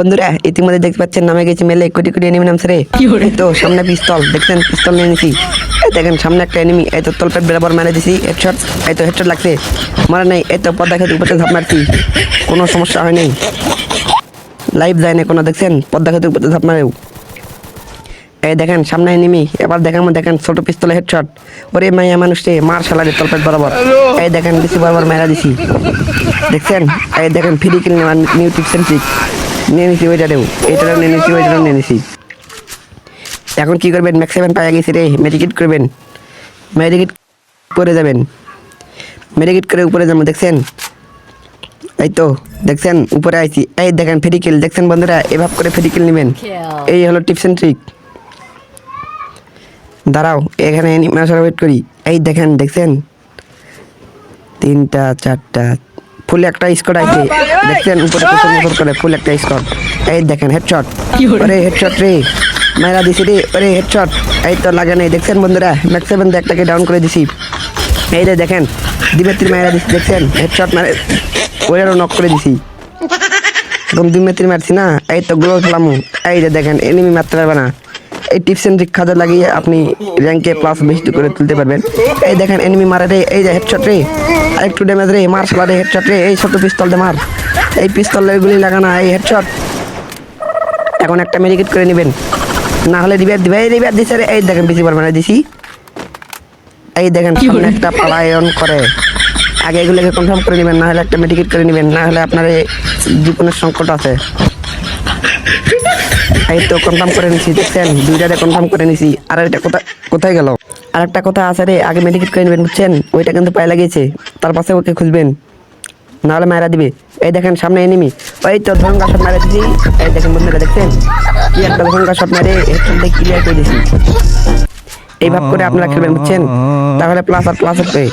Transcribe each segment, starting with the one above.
বন্ধুরা ইতিমধ্যে দেখতে পাচ্ছেন নামে গেছি মেলে কোটি কোটি এনিমি নামছে রে। তো সামনে পিস্তল দেখছেন? পিস্তল নিয়ে নিছি। এই দেখেন সামনে একটা এনিমি এই তো তলপেট বরাবর মেরে দিছি হেডশট এই তো হেডশট লাগছে। মারা নেই এই তো পদ্মা খেতে উপরে ঝাপ মারছি। কোনো সমস্যা হয়নি লাইভ যায় না কোনো দেখছেন? পদ্মা খেতে উপরে ঝাপ মারেও। এই দেখেন সামনে এনিমি এবার দেখেন দেখেন ছোট পিস্তলে হেডশট ওরে মাইয়া মানুষটি মার শালারে তলপেট বরাবর। এই দেখেন দিছি বরাবর মেরা দিছি। দেখছেন? এই দেখেন ফ্রি নেওয়ার নিউ টিপস এন্ড ট্রিক নিয়ে নিছি ওইটারেও এইটারেও নিয়ে নিছি নিয়ে নিছি। এখন কি করবেন? ম্যাক্স সেভেন পাওয়া গেছি রে। মেডিকেট করবেন। মেডিকেট করে যাবেন। মেডিকেট করে উপরে যাব দেখছেন? এই তো দেখছেন? উপরে আইছি। এই দেখেন ফেরিকেল দেখছেন বন্ধুরা? এভাবে করে ফেরিকেল নেবেন। এই হলো টিপস এন্ড ট্রিক দাঁড়াও এখানে অ্যানিমেশন ওয়েট করি। এই দেখেন দেখছেন? তিনটা চারটা ফুল একটা স্কোর আছে দেখছেন উপরে কত মোটর করে ফুল একটা স্কোর এই দেখেন হেডশট আরে হেডশট রে। মাইরা দিছি রে। আরে হেডশট এই তো লাগে নাই। দেখছেন বন্ধুরা? ম্যাক্স সেভেন একটাকে ডাউন করে দিছি। এই রে দেখেন দিবেত্রী মাইরা দিছি দেখছেন? হেডশট মারে ওইটারও নক করে দিছি। এখন দুই মেত্রী মারছি না? এই তো গ্লো খেলাম। এই যে দেখেন এনিমি মারতে পারবে না। এই টিপস এন্ড ট্রিক কাজে লাগিয়ে আপনি র্যাঙ্কে প্লাস বেশি করে তুলতে পারবেন। এই দেখেন এনিমি মারে রে এই যে হেডশট রে। আরেকটু ড্যামেজ রে মার শালা রে হেডশট রে এই ছোট পিস্তল দে মার। এই পিস্তলের গুলি লাগানা এই হেডশট এখন একটা মেডিকেট করে নেবেন। না হলে রিভার দিবে। এই দিছে রে এই দেখেন বেশি পরিমাণে দিছি। এই দেখেন সামনে একটা পালায়ন করে। আগে এগুলোকে কনফার্ম করে নেবেন না হলে একটা মেডিকেট করে নেবেন না হলে আপনার এই জীবনের সংকট আছে। এই তো কনফার্ম করে নিছি, দেখছেন? দুইটাতে কনফার্ম করে নিছি। আর এটা কোথায় কোথায় গেল? আর একটা কথা আছে রে, আগে মেডিকেট করে নেবেন, বুঝছেন? ওইটা কিন্তু পায়ে লাগিয়েছে, তার পাশে ওকে খুঁজবেন। নাহলে মায়েরা দিবে। এই দেখেন, সামনে এনিমি ওই তো ধরঙ্গা শট মারা দিছি। এই দেখেন বন্ধুরা, দেখছেন? কি একটা ধরঙ্গা শট মারে হেডশট ক্লিয়ার করে দিছি। এইভাবে করে আপনারা খেলবেন, বুঝছেন? তাহলে প্লাস আর প্লাস হবে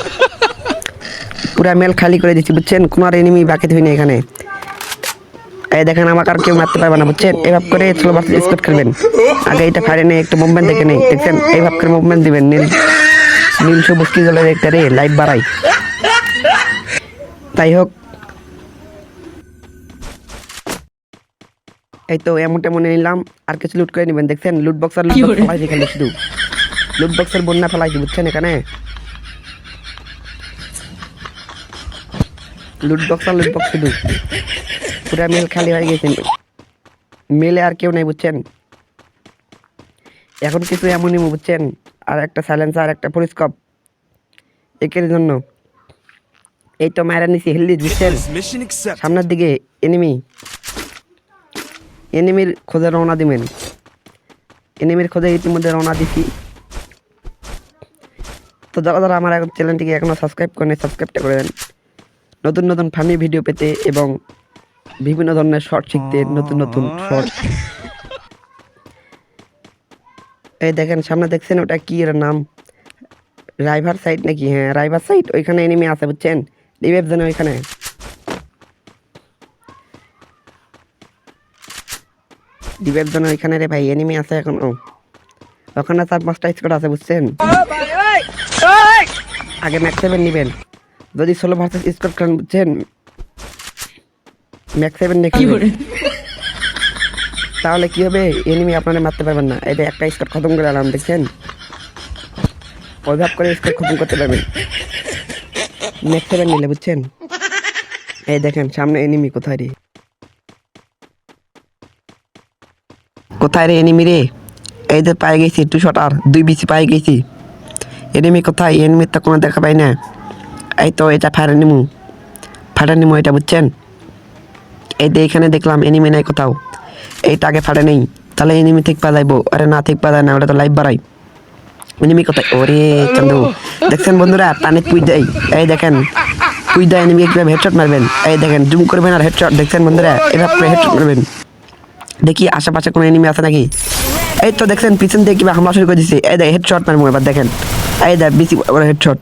পুরা মেল খালি করে দিচ্ছি বুঝছেন? কোনো আর এনিমি বাকি হয়নি এখানে। এই দেখেন আমাকে আর কেউ মারতে পারবে না বুঝছেন? এইভাবে করে স্লো বাস স্কোর খেলবেন। আগে এটা ফাড়ে নেই একটু মুভমেন্ট দেখে নেই দেখছেন? এইভাবে করে মুভমেন্ট দিবেন নীল। নীল সবুজ কি জলের একটা রে? লাইট বাড়াই। তাই হোক। এই তো এমন টেমন নিলাম আর কিছু লুট করে নেবেন দেখছেন? লুট বক্স আর লুট বক্স ফেলাইছি খালি শুধু। লুট বক্সের বন্যা ফেলাইছি বুঝছেন এখানে? লুট বক্স আর লুট বক্স শুধু। পুরা মেল খালি হয়ে গেছে। মেলে আর কেউ নাই, বুঝছেন? এখন কিছু এমনই বুঝছেন? আর একটা সাইলেন্সার একটা পরিস্কপ একের জন্য। এই তো মায়েরা নিচে হেলদি বুঝছেন? সামনের দিকে এনিমি এনিমির খোঁজে রওনা দিবেন। এনিমির খোঁজে ইতিমধ্যে রওনা দিছি। তো যারা যারা আমার এখন চ্যানেলটিকে এখনও সাবস্ক্রাইব করেন সাবস্ক্রাইবটা করে দেন। নতুন নতুন ফানি ভিডিও পেতে এবং বিভিন্ন ধরনের শর্ট শিখতে নতুন নতুন শর্ট এই দেখেন সামনে দেখছেন ওটা কি এর নাম? রাইভার সাইড নাকি? হ্যাঁ রাইভার সাইড ওইখানে এনিমি আছে বুঝছেন? রিভেভ যেন ওইখানে। ডিবের জন্য ওইখানে রে ভাই এনিমি আছে এখন। ও ওখানে চার পাঁচটা স্কোর আছে বুঝছেন? আগে ম্যাক্স সেভেন নেবেন। যদি ষোলো ভার্সেস স্কোর করেন বুঝছেন? ম্যাক্স সেভেন নিয়ে তাহলে কি হবে? এনিমি আপনারা মারতে পারবেন না। এটা একটা স্কোর খতম করে আলাম দেখছেন? ওইভাবে করে স্কট খতম করতে পারবেন। ম্যাক্স সেভেন নিলে বুঝছেন? এই দেখেন সামনে এনিমি কোথায় রে? কোথায় রে এনিমি রে? এই তো পাই গেছি টু শটার দুই বিসি পাই গেছি। এনিমি কোথায়? এনিমির তো কোনো দেখা পাই না। এই তো এটা ফায়ার নিমু। ফাটার নিমু এটা বুঝছেন? এই তো এখানে দেখলাম এনিমি নাই কোথাও। এইটা আগে ফাটে নেই। তাহলে এনিমি ঠিক পা যাইবো আরে না, ঠিক পা যায় না, ওটা তো লাইভ বাড়াই এনিমি কোথায়? ওরে চন্দ্র দেখছেন বন্ধুরা? টানে পুই দেয় এই দেখেন পুই দেয় এনিমি কীভাবে হেডশট মারবেন? এই দেখেন, জুম করবেন আর হেডশট দেখছেন বন্ধুরা? এভাবে হেডশট মারবেন। দেখি আশেপাশে কোনো এনিমি আছে নাকি? এই তো দেখছেন, পিছন থেকে কিবা হামলা শুরু করে দিচ্ছে এই দেখ হেডশট মারবো এবার, দেখেন। এই দেখ, বেশি হেডশট